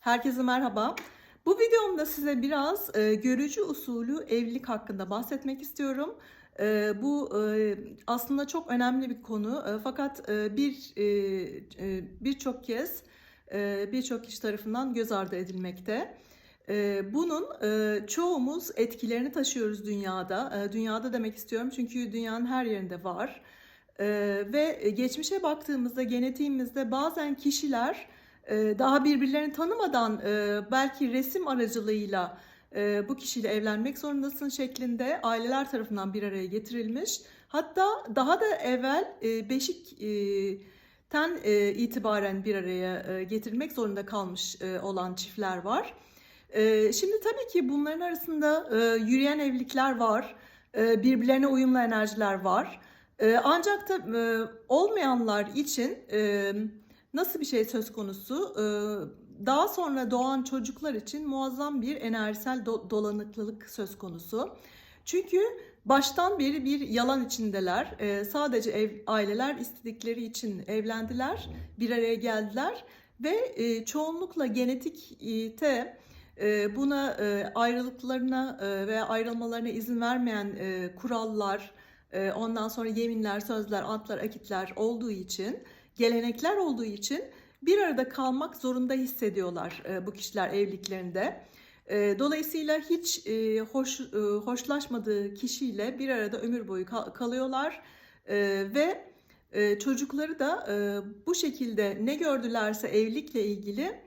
Herkese merhaba. Bu videomda size biraz e, görücü usulü evlilik hakkında bahsetmek istiyorum. E, bu e, aslında çok önemli bir konu E, fakat e, bir e, e, birçok kez e, birçok kişi tarafından göz ardı edilmekte. E, bunun e, çoğumuz etkilerini taşıyoruz dünyada. Dünyada demek istiyorum çünkü dünyanın her yerinde var. Ve geçmişe baktığımızda genetiğimizde bazen kişiler daha birbirlerini tanımadan e, belki resim aracılığıyla e, bu kişiyle evlenmek zorundasın şeklinde aileler tarafından bir araya getirilmiş. Hatta daha da evvel e, beşikten e, itibaren bir araya getirilmek zorunda kalmış olan çiftler var. Şimdi tabii ki bunların arasında yürüyen evlilikler var, birbirlerine uyumlu enerjiler var. Ancak da olmayanlar için nasıl bir şey söz konusu? E, Daha sonra doğan çocuklar için muazzam bir enerjisel do- dolanıklılık söz konusu. Çünkü baştan beri bir yalan içindeler. E, Sadece ev, aileler istedikleri için evlendiler, bir araya geldiler ve e, çoğunlukla genetikte e, buna e, ayrılıklarına e, veya ayrılmalarına izin vermeyen kurallar, ondan sonra yeminler, sözler, antlar, akitler olduğu için, gelenekler olduğu için bir arada kalmak zorunda hissediyorlar e, bu kişiler evliliklerinde. E, Dolayısıyla hiç e, hoş hoşlaşmadığı kişiyle bir arada ömür boyu kal- kalıyorlar ve çocukları da bu şekilde ne gördülerse evlilikle ilgili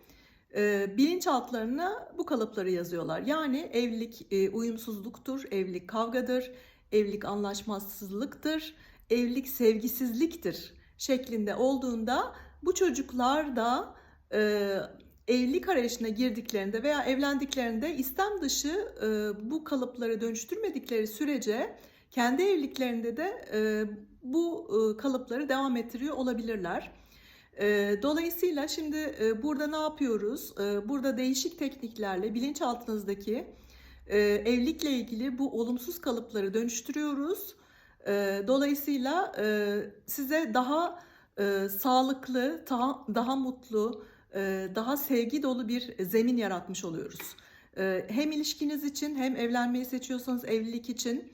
bilinçaltlarına bu kalıpları yazıyorlar. Yani evlilik uyumsuzluktur, evlilik kavgadır, evlilik anlaşmazsızlıktır, evlilik sevgisizliktir şeklinde olduğunda bu çocuklar da e, evlilik arayışına girdiklerinde veya evlendiklerinde istem dışı e, bu kalıpları dönüştürmedikleri sürece kendi evliliklerinde de e, bu e, kalıpları devam ettiriyor olabilirler. E, Dolayısıyla şimdi e, burada ne yapıyoruz? E, Burada değişik tekniklerle bilinçaltınızdaki e, evlilikle ilgili bu olumsuz kalıpları dönüştürüyoruz. Dolayısıyla size daha sağlıklı, daha, daha mutlu, daha sevgi dolu bir zemin yaratmış oluyoruz. Hem ilişkiniz için hem evlenmeyi seçiyorsanız evlilik için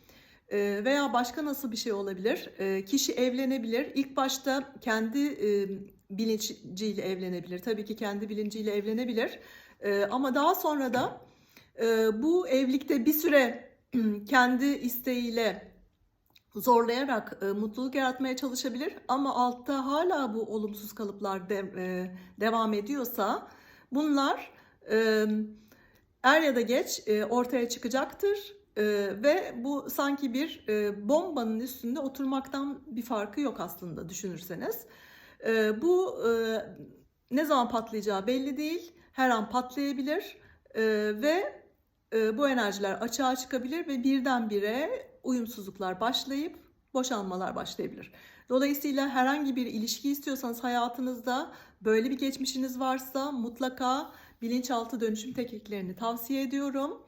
veya başka nasıl bir şey olabilir? Kişi evlenebilir. İlk başta kendi bilinciyle evlenebilir. Tabii ki kendi bilinciyle evlenebilir. Ama daha sonra da bu evlilikte bir süre kendi isteğiyle zorlayarak e, mutluluk yaratmaya çalışabilir ama altta hala bu olumsuz kalıplar de- e, devam ediyorsa bunlar e, er ya da geç e, ortaya çıkacaktır E, ve bu sanki bir e, bombanın üstünde oturmaktan bir farkı yok aslında düşünürseniz. E, bu e, ne zaman patlayacağı belli değil, her an patlayabilir E, ve e, bu enerjiler açığa çıkabilir ve birdenbire uyumsuzluklar başlayıp boşanmalar başlayabilir. Dolayısıyla herhangi bir ilişki istiyorsanız hayatınızda böyle bir geçmişiniz varsa mutlaka bilinçaltı dönüşüm tekniklerini tavsiye ediyorum.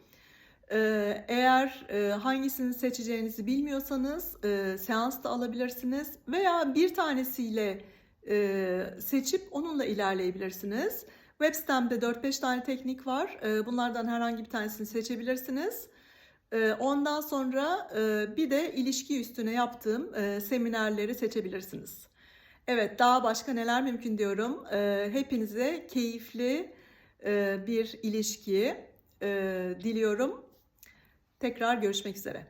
Ee, Eğer e, hangisini seçeceğinizi bilmiyorsanız e, seans da alabilirsiniz veya bir tanesiyle e, seçip onunla ilerleyebilirsiniz. Web sitemde 4-5 tane teknik var. E, Bunlardan herhangi bir tanesini seçebilirsiniz. E, Ondan sonra e, bir de ilişki üstüne yaptığım e, seminerleri seçebilirsiniz. Evet, daha başka neler mümkün diyorum. E, Hepinize keyifli e, bir ilişki diliyorum. Tekrar görüşmek üzere.